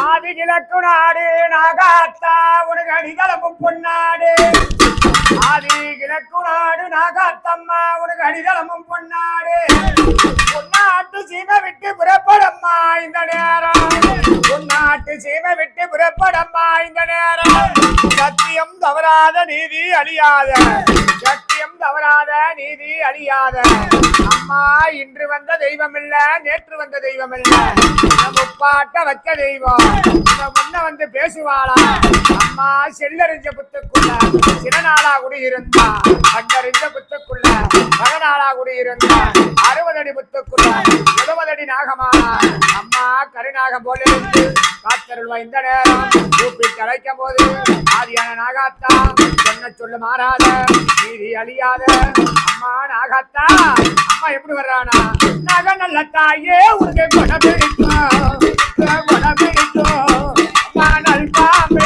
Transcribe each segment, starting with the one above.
ஆதி கிழக்கு நாடு நாகாத்தா உனக்கு அடிதளமும் பொன்னாடு. ஆதி கிழக்கு நாடு நாகாத்தம்மா உனக்கு அடிதளமும் பொன்னாடு. பொன்னாட்டு சீமை விட்டு புறப்படம்மா இந்த நேரம். பொன்னாட்டு சீமை விட்டு புறப்படம்மா இந்த நேரம். சத்தியம் தவறாத நீதி அழியாத. சத்தியம் தவறாத நீதி அழியாத. அம்மா இன்று வந்த தெய்வம் இல்ல நேற்று வந்த தெய்வம் இல்ல முப்பாட்ட வச்ச தெய்வம். இவ முன்ன வந்து பேசுவாளா? அம்மா செல்லறிஞ்ச புத்துக்குள்ள சில நாளா குடியிருந்தா? கண்டறிஞ்ச புத்துக்குள்ள குடி இருந்த அறுபது அடி புத்துக்குள்ள எழுபது அடி நாகமானா அம்மா கருநாகம் போல இருந்து காத்தருள்வா இந்த நேரம். கூப்பிட்டு அழைக்கும் போது ஆதியான நாகாத்தா சொன்ன சொல்லு மாறாத நீதி அழியாத அம்மா நாகாத்தா அம்மா எப்படி வர்றானா நக நல்ல தாயே உனக்கு கொடை பிடிக்கும் கொடை பிடிக்கும் அம்மா பாம்பு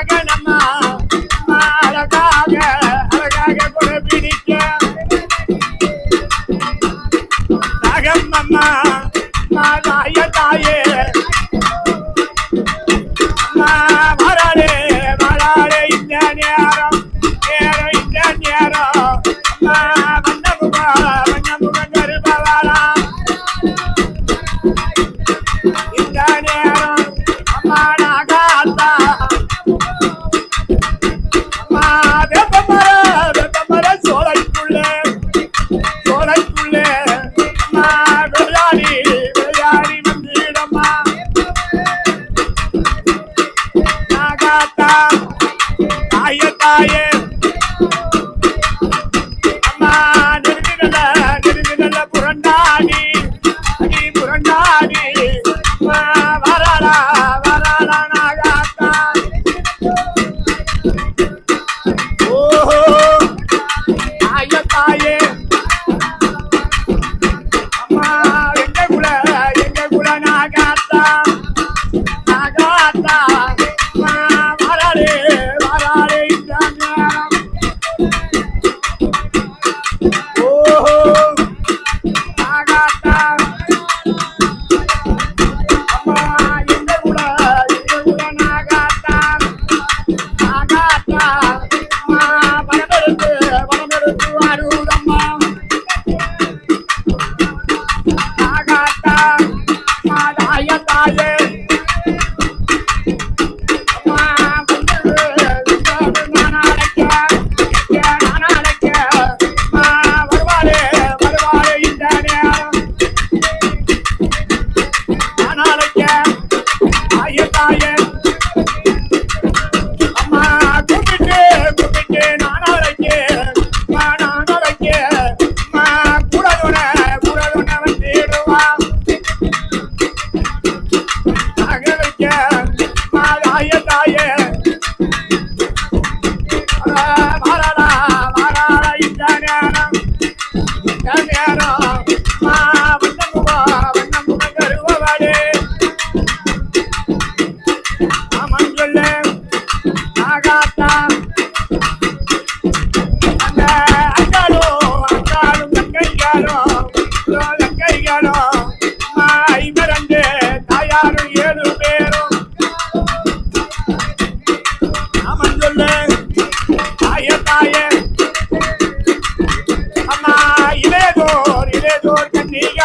அம்மா தாயே தாய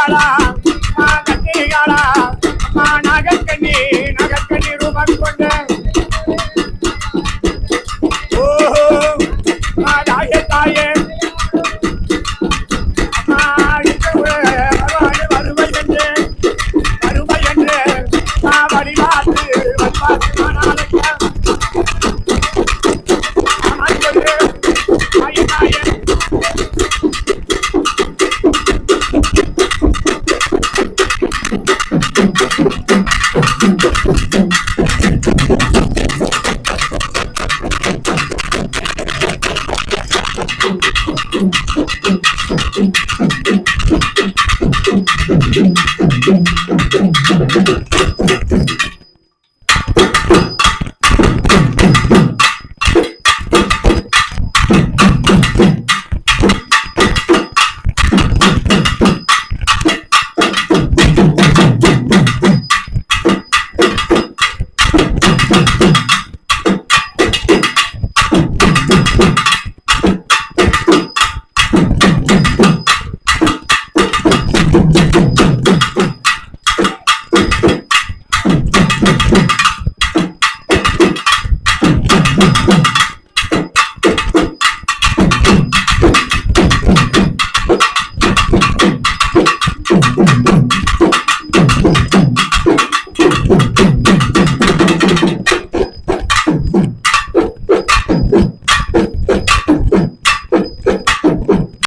Yeah.